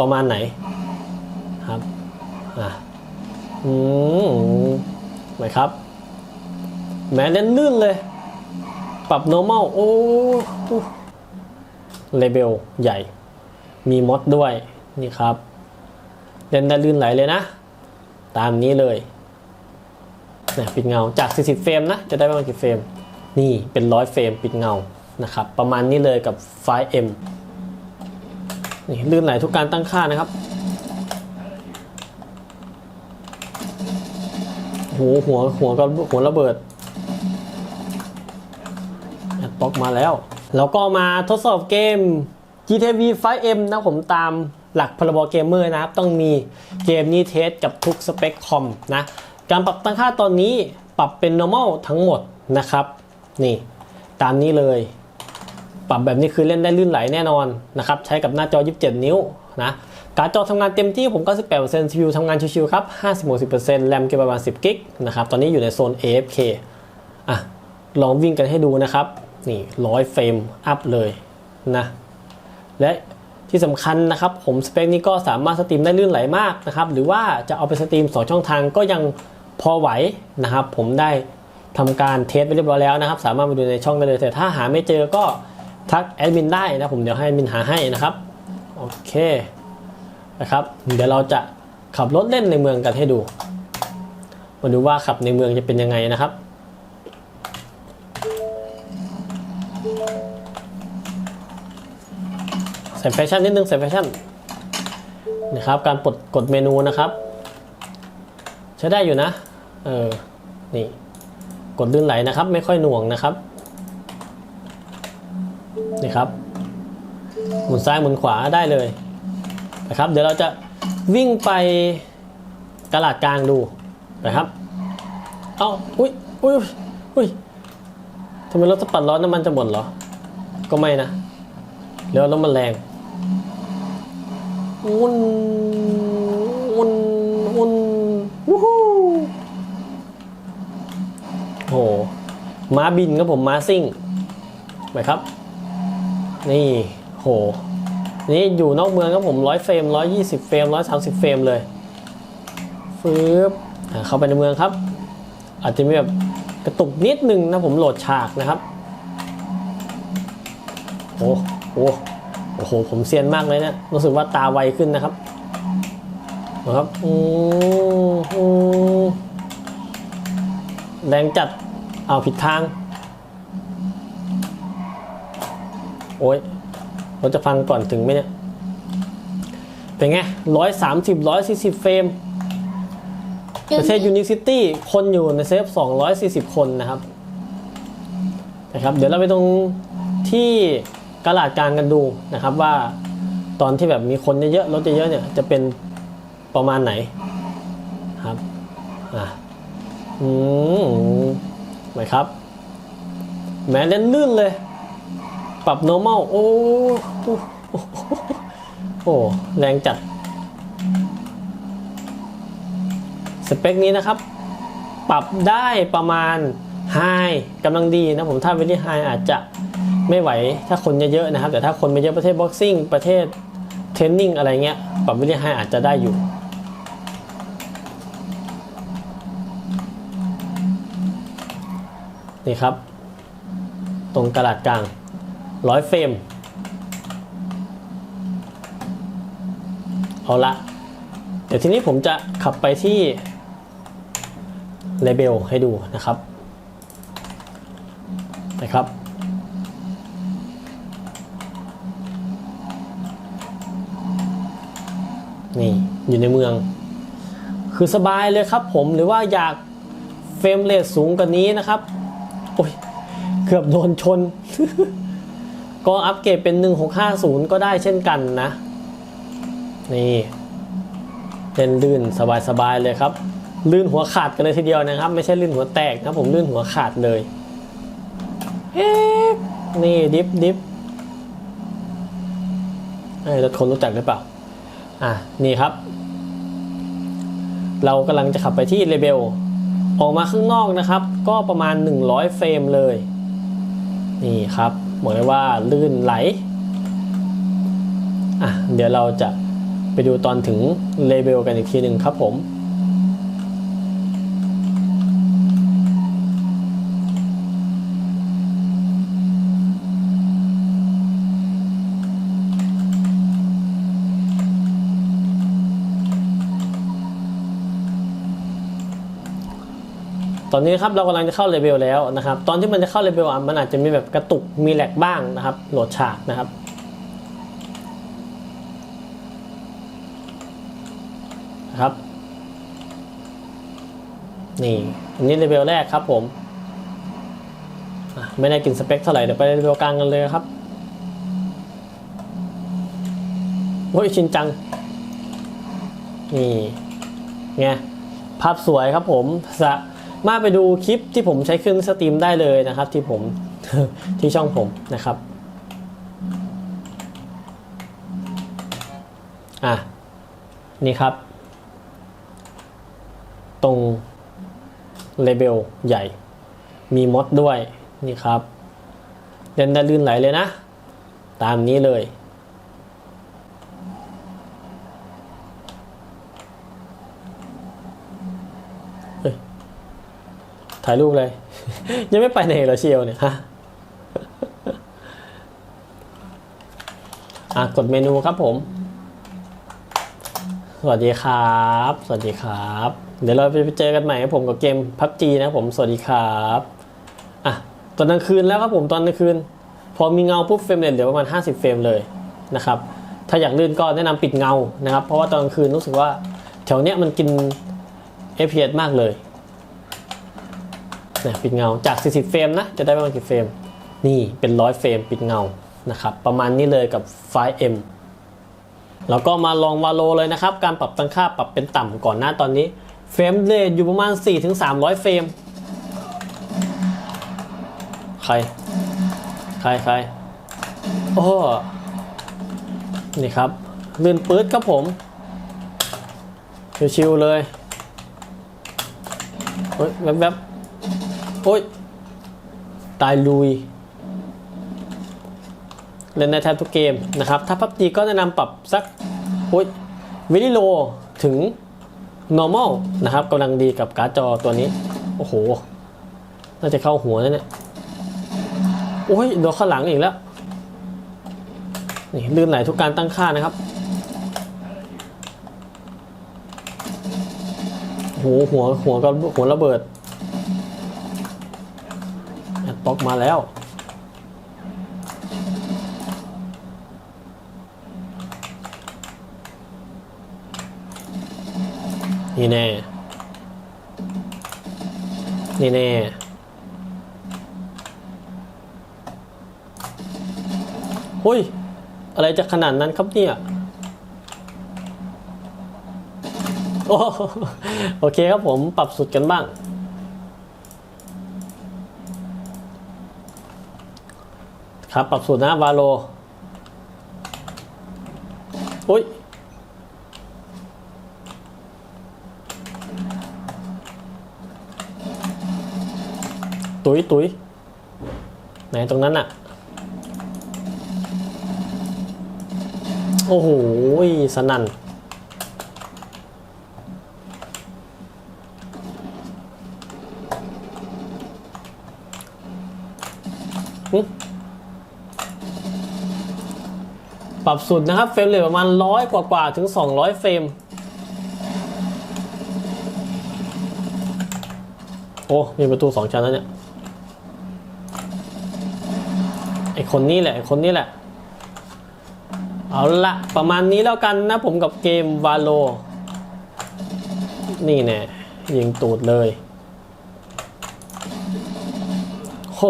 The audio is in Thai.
ประมาณไหนครับอะอืมไหมครับแม้เล่นลื่นเลย ปรับ normal โอ้เลเบลใหญ่ มีมอดด้วยนี่ครับ เล่นได้ลื่นไหลเลยนะ ตามนี้เลยเนี่ยปิดเงาจาก 40 เฟรมนะ จะได้ประมาณกี่เฟรม นี่เป็นร้อยเฟรมปิดเงานะครับ ประมาณนี้เลยกับไฟล์ M นี่ลื่นไหลทุกการตั้งค่านะครับหัวหัวหัวก็หัวระเบิดแอดบ็อกมาแล้ว แล้วก็มาทดสอบเกม GTV 5M นะผมตามหลักพรบเกมเมอร์นะครับ ต้องมีเกมนี้เทสกับทุกสเปคคอมนะ การปรับตั้งค่าตอนนี้ปรับเป็น normal ทั้งหมดนะครับ นี่ ตามนี้เลย ปรับแบบนี้คือเล่นได้ลื่นไหลแน่นอนนะครับใช้กับหน้าจอ 27 นิ้วนะการ์ดจอทำงานเต็มที่ผม 98% CPU ทำงานชิวๆครับ 50-60%แรมเก็บประมาณ 10 กิกนะครับ ตอนนี้อยู่ในโซน AFK อะ ลองวิ่งกันให้ดูนะครับ นี่ 100 เฟรมอัพเลยนะ และที่สำคัญนะครับ ผมสเปคนี้ก็สามารถสตรีมได้ลื่นไหลมากนะครับ หรือว่าจะเอาไปสตรีม 2 ช่องทางก็ยังพอไหวนะครับ ผมได้ทำการเทสไปเรียบร้อยแล้วนะครับ สามารถไปดูในช่องได้เลย แต่ถ้าหาไม่เจอก็ ทักแอดมินได้นะผมเดี๋ยวให้แอดมินหาให้นะครับโอเคนะครับ เดี๋ยวเราจะขับรถเล่นในเมืองกันให้ดู มาดูว่าขับในเมืองจะเป็นยังไงนะครับใส่แฟชั่นนิดนึงใส่แฟชั่นนะครับ การปลดกดเมนูนะครับ ใช้ได้อยู่นะ เออ นี่ กดลื่นไหลนะครับ ไม่ค่อยหน่วงนะครับ นี่ครับ หมุนซ้ายหมุนขวาได้เลยนะครับ เดี๋ยวเราจะวิ่งไปตลาดกลางดูนะครับ เอาอุ้ยอุ้ยอุ้ยทำไมรถสปัดร้อนน้ำมันจะหมดเหรอ ก็ไม่นะเดี๋ยวรถมันแรงอุ่นอุ่นอุ่นวู้ฮู้โหม้าบินครับผมม้าซิ่งไปครับ นี่โห นี่อยู่นอกเมืองครับผมร้อยเฟรมร้อยยี่สิบเฟรมร้อยสามสิบเฟรมเลยฟืบเข้าไปในเมืองครับ อาจจะมีแบบกระตุกนิดนึงนะผมโหลดฉากนะครับโอ้โหโอ้โห ผมเซียนมากเลยเนะี่ยรู้สึกว่าตาไวขึ้นนะครับนะครับอือแรงจัด เอาผิดทาง โอ้ยเราจะฟังก่อนถึงไหมเนี่ย เป็นไงร้อยสามสิบร้อยสี่สิบเฟรม ประเทศยูนิซิตี้คนอยู่ในเซฟ240คนนะครับนะครับ เดี๋ยวเราไปตรงที่กระลาดกลางกันดูนะครับว่าตอนที่แบบมีคนเยอะๆรถเยอะๆเนี่ยจะเป็นประมาณไหนครับอะอืมไหมครับแม้เล่นลื่นเลย ปรับ normal โอ้โอ้โอ้แรงจัด สเปคนี้นะครับ ปรับได้ประมาณ High กำลังดีนะผมถ้า Very High อาจจะไม่ไหวถ้าคนเยอะๆนะครับ แต่ถ้าคนไม่เยอะประเทศบ็อกซิ่งประเทศเทรนนิ่งอะไรเงี้ย ปรับ Very High อาจจะได้อยู่นี่ครับ ตรงกระดาษกลาง ร้อยเฟรม เอาละ เดี๋ยวทีนี้ผมจะขับไปที่เลเบลให้ดูนะครับ นะครับ นี่อยู่ในเมือง คือสบายเลยครับผมหรือว่าอยากเฟรมเรทสูงกว่านี้นะครับ โอ้ย เกือบโดนชน ก็อัปเกรดเป็น 1650 ก็ได้เช่นกันนะ นี่เล่นลื่นสบายๆเลยครับ ลื่นหัวขาดกันเลยทีเดียวนะครับ ไม่ใช่ลื่นหัวแตกนะผมลื่นหัวขาดเลยเอ๊ะนี่ดิฟดิฟเอ้รถคนรู้จักหรือเปล่า อะ นี่ครับ เรากำลังจะขับไปที่เลเบลออกมาข้างนอกนะครับ ก็ประมาณ 100 เฟรมเลย นี่ครับ บอกเลยว่าลื่นไหลอะเดี๋ยวเราจะไปดูตอนถึงเลเวลกันอีกทีหนึ่งครับผม ตอนนี้ครับเรากำลังจะเข้าเลเวลแล้วนะครับ ตอนที่มันจะเข้าเลเวลมันอาจจะมีแบบกระตุกมีแหลกบ้างนะครับ โหลดฉากนะครับครับนี่อันนี้เลเวลแรกครับผมไม่ได้กินสเปคเท่าไหร่เดี๋ยวไปเลเวลกลางกันเลยครับโอ้ยชินจัง นี่ไงภาพสวยครับผมสา มาไปดูคลิปที่ผมใช้เครื่องสตรีมได้เลยนะครับ ที่ผมที่ช่องผมนะครับอะนี่ครับ ตรงเลเบลใหญ่ มีมอดด้วยนี่ครับเล่นได้ลื่นไหลเลยนะ ตามนี้เลย ถ่ายรูปเลย ยังไม่ไปไหนเหรอเชียวเนี่ยฮะอะกดเมนูครับผม สวัสดีครับ สวัสดีครับ เดี๋ยวเราไปเจอกันใหม่ครับผมกับเกมพับจีนะครับผม สวัสดีครับอะตอนกลางคืนแล้วครับผมตอนกลางคืน พอมีเงาปุ๊บเฟรมเรทเหลือประมาณ 50 เฟรมเลยนะครับ ถ้าอยากลื่นก็แนะนำปิดเงานะครับ เพราะว่าตอนกลางคืนรู้สึกว่าแถวเนี้ยมันกิน FPS มากเลย นี่ยปิดเงาจาก 40 เฟรมนะจะได้ประมาณกี่เฟรม นี่เป็นร้อยเฟรมปิดเงานะครับประมาณนี้เลยกับไฟล์ M แล้วก็มาลองวาโลเลยนะครับ การปรับตั้งค่าปรับเป็นต่ำก่อนหน้าตอนนี้เฟรมเรทอยู่ประมาณ 4-300 เฟรม ใคร ใครใครโอ้นี่ครับลื่นปื๊ดครับผม ชิวๆเลย เฮ้ยแวบๆ โอ้ย ตายลุย เล่นในแทบทุกเกมนะครับ ถ้าพับจีก็แนะนำปรับสักโอ้ยวิลิโลถึง normal นะครับกำลังดีกับการ์ดจอตัวนี้ โอ้โห น่าจะเข้าหัวนะเนี่ย โอ้ยโดนข้างหลังอีกแล้ว นี่ลื่นไหลทุกการตั้งค่านะครับ โอ้โหหัวหัวก็หัวระเบิด แอดบ็อกมาแล้ว นี่แน่ นี่แน่ หุ้ย อะไรจะขนาดนั้นครับเนี่ยโอโอเคครับผมปรับสุดกันบ้าง ครับ ปรับสูตรนะวาโลอุ้ยตุยตุยไหนตรงนั้นอะโอ้โหสนั่น ปรับสุดนะครับเฟรมเรทประมาณร้อยกว่าๆถึง 200 เฟรมโอ้ มีประตูสองชั้นแล้วเนี่ย ไอคนนี้แหละ ไอคนนี้แหละ เอาละประมาณนี้แล้วกันนะผมกับเกมวาโล นี่แน่ยิงตูดเลย โห